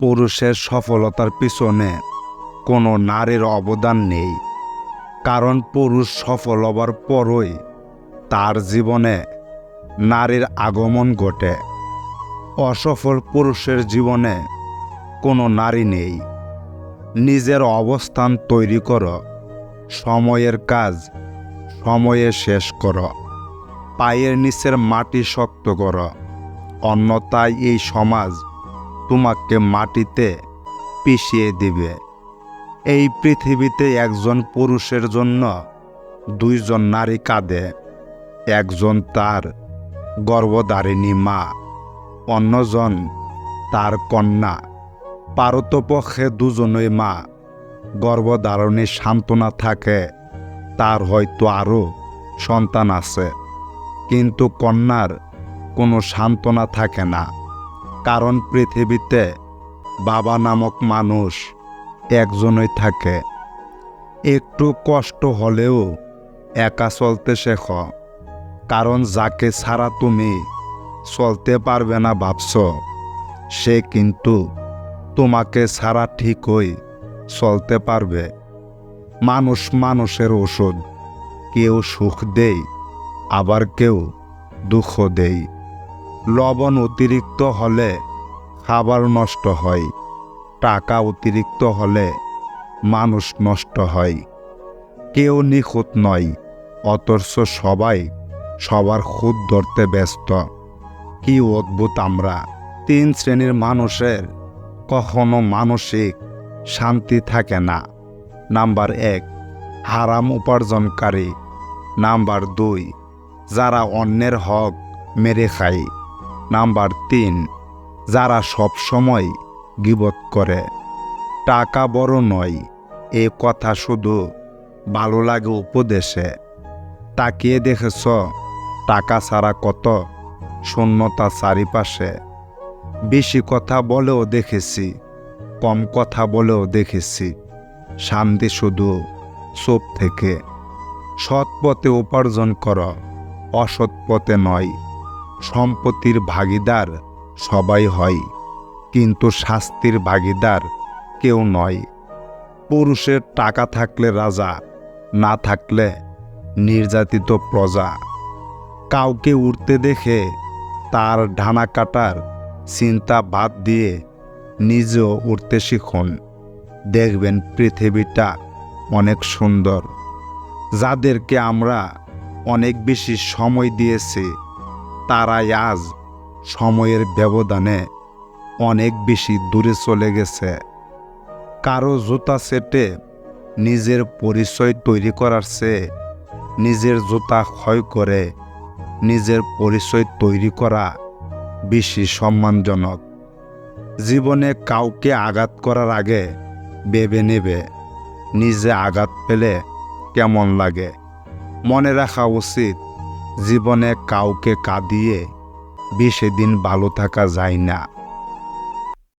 পুরুষের সফলতার পিছনে কোনো নারীর অবদান নেই। কারণ পুরুষ সফল হবার পরই তার জীবনে নারীর আগমন ঘটে। অসফল পুরুষের জীবনে কোনো নারী নেই। নিজের অবস্থান তৈরি করো, সময়ের কাজ সময়ে শেষ করো, পায়ের নিচের মাটি শক্ত করো। অন্যথায় এই সমাজ তোমাকে মাটিতে পিষিয়ে দিবে। এই পৃথিবীতে একজন পুরুষের জন্য দুইজন নারী কাঁদে, একজন তার গর্ভধারিণী মা, অন্যজন তার কন্যা। পারতপক্ষে দুজনই মা, গর্ভধারণী সান্ত্বনা থাকে, তার হয়তো আরও সন্তান আছে, কিন্তু কন্যার কোনো সান্ত্বনা থাকে না। কারণ পৃথিবীতে বাবা নামক মানুষ একজনই থাকে। একটু কষ্ট হলেও একা চলতে শেখ। কারণ যাকে ছাড়া তুমি চলতে পারবে না ভাবছ, সে কিন্তু তোমাকে ছাড়া ঠিকই চলতে পারবে। মানুষ মানুষের ওষুধ, কেউ সুখ দেয়, আবার কেউ দুঃখ দেয়। লবণ অতিরিক্ত হলে খাবার নষ্ট হয়, টাকা অতিরিক্ত হলে মানুষ নষ্ট হয়। কেউ নিখুঁত নয়, অথচ সবাই সবার খুদ ধরতে ব্যস্ত। কি অদ্ভুত আমরা! তিন শ্রেণির মানুষের কখনো মানসিক শান্তি থাকে না। নাম্বার এক, হারাম উপার্জনকারী। নাম্বার দুই, যারা অন্যের হক মেরে খায়। নাম্বার তিন, যারা সব সময় গিবত করে। টাকা বড় নয়, এ কথা শুধু ভালো লাগে উপদেশে। তাকিয়ে দেখেছ, টাকা ছাড়া কত শূন্যতা চারিপাশে। বেশি কথা বলেও দেখেছি, কম কথা বলেও দেখেছি। শান্তি শুধু চোপ থেকে। সৎ পথে উপার্জন কর, অসৎ পথে নয়। সম্পত্তির ভাগিদার সবাই হয়, কিন্তু শাস্তির ভাগিদার কেউ নয়। পুরুষের টাকা থাকলে রাজা, না থাকলে নির্যাতিত প্রজা। কাউকে উঠতে দেখে তার ঢানা কাটার চিন্তা বাদ দিয়ে নিজেও উঠতে শিখুন। দেখবেন পৃথিবীটা অনেক সুন্দর। যাদেরকে আমরা অনেক বেশি সময় দিয়েছি তারাই আজ সময়ের ব্যবধানে অনেক বেশি দূরে চলে গেছে। কারও জুতা সেটে নিজের পরিচয় তৈরি করার চেয়ে নিজের জুতা ক্ষয় করে নিজের পরিচয় তৈরি করা বেশি সম্মানজনক। জীবনে কাউকে আঘাত করার আগে ভেবে নেবে নিজে আঘাত পেলে কেমন লাগে। মনে রাখা উচিত জীবনে কাউকে কাঁদিয়ে বেশি দিন ভালো থাকা যায় না।